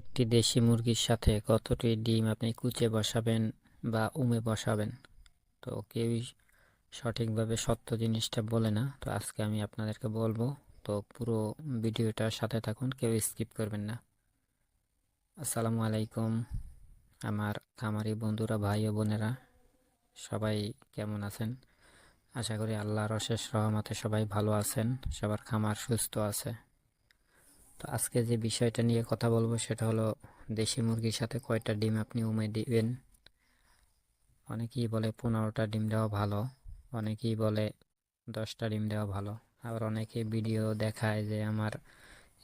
একটি দেশি মুরগির সাথে কতটি ডিম আপনি কুচে বসাবেন বা উমে বসাবেন? তো কেউই সঠিকভাবে সত্য জিনিসটা বলে না, তো আজকে আমি আপনাদেরকে বলব, তো পুরো ভিডিওটার সাথে থাকুন, কেউ স্কিপ করবেন না। আসসালামু আলাইকুম, আমার খামারি বন্ধুরা, ভাই ও বোনেরা, সবাই কেমন আছেন? আশা করি আল্লাহর অশেষ রহমতে সবাই ভালো আছেন, সবার খামার সুস্থ আছে। তো আজকে যে বিষয়টা নিয়ে কথা বলব সেটা হলো দেশি মুরগির সাথে কয়টা ডিম আপনি উমে দিবেন? অনেকেই বলে পনেরোটা ডিম দেওয়া ভালো, অনেকেই বলে দশটা ডিম দেওয়া ভালো। আবার অনেকে ভিডিও দেখায় যে আমার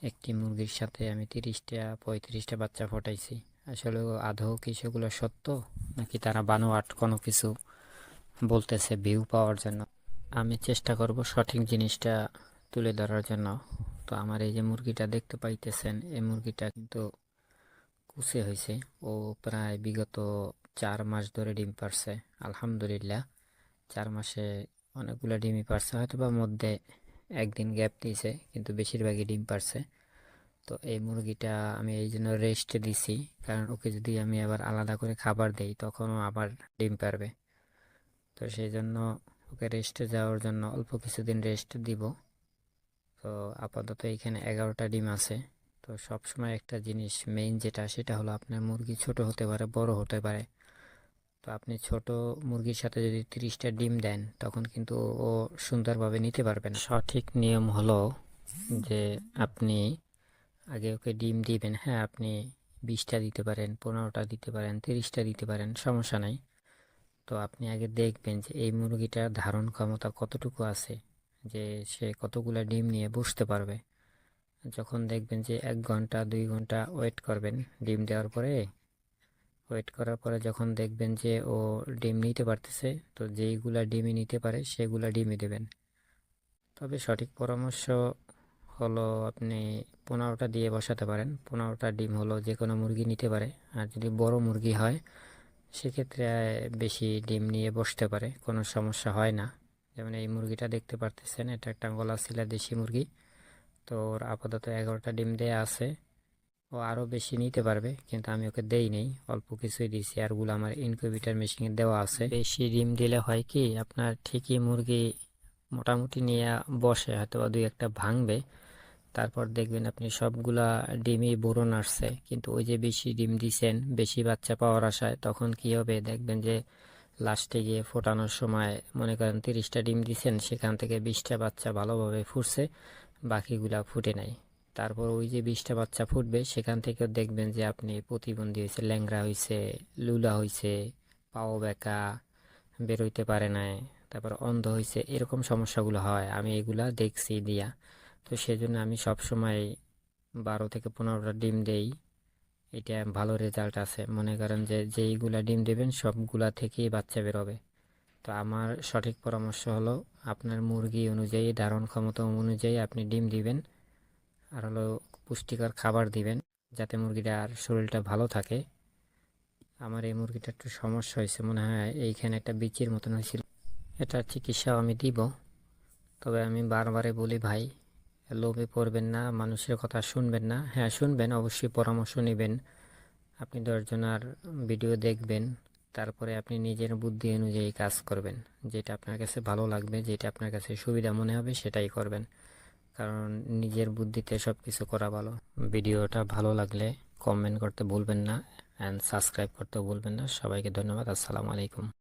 একটি মুরগির সাথে আমি তিরিশটা, পঁয়ত্রিশটা বাচ্চা ফোটাইছি। আসলে আদৌ কি সেগুলো সত্য, নাকি তারা বানোয়াট কোনো কিছু বলতেছে ভিউ পাওয়ার জন্য? আমি চেষ্টা করব সঠিক জিনিসটা তুলে ধরার জন্য। তো আমার এই যে মুরগিটা দেখতে পাইতেছেন, এই মুরগিটা কিন্তু কুচে হয়েছে ও প্রায় বিগত চার মাস ধরে ডিম পারছে, আলহামদুলিল্লাহ। চার মাসে অনেকগুলো ডিমই পারছে হয়তো বা মধ্যে একদিন গ্যাপ দিয়েছে, কিন্তু বেশিরভাগই ডিম পারছে। তো এই মুরগিটা আমি এই জন্য রেস্ট দিছি, কারণ ওকে যদি আমি আবার আলাদা করে খাবার দেই, তখনও আবার ডিম পারবে। তো সেই জন্য ওকে রেস্টে যাওয়ার জন্য অল্প কিছুদিন রেস্ট দিব। তো আপাতত এখানে এগারোটা ডিম আছে। তো সব সময় একটা জিনিস মেইন যেটা, সেটা হলো আপনার মুরগি ছোট হতে পারে, বড় হতে পারে। তো আপনি ছোট মুরগির সাথে যদি তিরিশটা ডিম দেন, তখন কিন্তু ও সুন্দরভাবে নিতে পারবেন সঠিক নিয়ম হলো যে আপনি আগে ওকে ডিম দিবেন হ্যাঁ আপনি বিশটা দিতে পারেন, পনেরোটা দিতে পারেন, তিরিশটা দিতে পারেন, সমস্যা নাই। তো আপনি আগে দেখবেন যে এই মুরগিটার ধারণ ক্ষমতা কতটুকু আছে। যে সে কতগুলো ডিম নিয়ে বসতে পারবে। যখন দেখবেন যে এক ঘণ্টা, দুই ঘণ্টা ওয়েট করবেন ডিম দেওয়ার পরে, ওয়েট করার পরে যখন দেখবেন যে ও ডিম নিতে পারতেছে, তো যেইগুলা ডিমই নিতে পারে সেগুলা ডিমই দেবেন। তবে সঠিক পরামর্শ হলো আপনি পনেরোটা দিয়ে বসাতে পারেন। পনেরোটা ডিম হলো যে কোনো মুরগি নিতে পারে। আর যদি বড় মুরগি হয়, সেক্ষেত্রে বেশি ডিম নিয়ে বসতে পারে, কোনো সমস্যা হয় না। যেমন এই মুরগিটা দেখতে পারতেছেন, এটা একটা গলা শিলা দেশি মুরগি। তো ওর আপাতত এগারোটা ডিম দেয়া আছে। ও আরও বেশি নিতে পারবে, কিন্তু আমি ওকে দেই নেই। অল্প কিছুই দিয়েছি আরগুলো আমার ইনকিউবেটার মেশিনে দেওয়া আছে। বেশি ডিম দিলে হয় কি, আপনার ঠিকই মুরগি মোটামুটি নিয়ে বসে হয়তো বা দুই একটা ভাঙবে। তারপর দেখবেন আপনি সবগুলা ডিমই বোরন আসছে। কিন্তু ওই যে বেশি ডিম দিছেন, বেশি বাচ্চা পাওয়ার আশায় তখন কি হবে? দেখবেন যে লাস্টে গিয়ে ফোটানোর সময় মনে করেন তিরিশটা ডিম দিছেন, সেখান থেকে বিশটা বাচ্চা ভালোভাবে ফুটছে, বাকিগুলা ফুটে নাই। তারপর ওই যে বিশটা বাচ্চা ফুটবে, সেখান থেকেও দেখবেন যে আপনি প্রতিবন্ধী হয়েছে ল্যাংরা হয়েছে, লুলা হয়েছে, পাও বেকা বেরোইতে পারে নাই, তারপর অন্ধ হয়েছে, এরকম সমস্যাগুলো হয়। আমি এগুলা দেখছি দিয়া। তো সেজন্য আমি সবসময় বারো থেকে পনেরোটা ডিম দেই। এটা ভালো রেজাল্ট আছে। মনে করেন যে, যেইগুলা ডিম দেবেন, সবগুলা থেকেই বাচ্চা বেরোবে। তো আমার সঠিক পরামর্শ হলো, আপনার মুরগি অনুযায়ী, ধারণ ক্ষমতা অনুযায়ী আপনি ডিম দিবেন। আর হলো পুষ্টিকর খাবার দিবেন, যাতে মুরগিটার শরীরটা ভালো থাকে। আমার এই মুরগিটা একটু সমস্যা হয়েছে, মনে হয় এইখানে একটা বিচির মতন হয়েছিল। এটা চিকিৎসাও আমি দিব। তবে আমি বারবারে বলি ভাই লোভে পড়বেন না, মানুষের কথা শুনবেন না। হ্যাঁ শুনবেন, অবশ্যই পরামর্শ নেবেন। আপনি দশজনার ভিডিও দেখবেন, তারপরে আপনি নিজের বুদ্ধি অনুযায়ী কাজ করবেন। যেটা আপনার কাছে ভালো লাগবে, যেটা আপনার কাছে সুবিধা মনে হবে, সেটাই করবেন। কারণ নিজের বুদ্ধিতে সব কিছু করা ভালো। ভিডিওটা ভালো লাগলে কমেন্ট করতে ভুলবেন না অ্যান্ড সাবস্ক্রাইব করতে ভুলবেন না। সবাইকে ধন্যবাদ। আসসালামু আলাইকুম।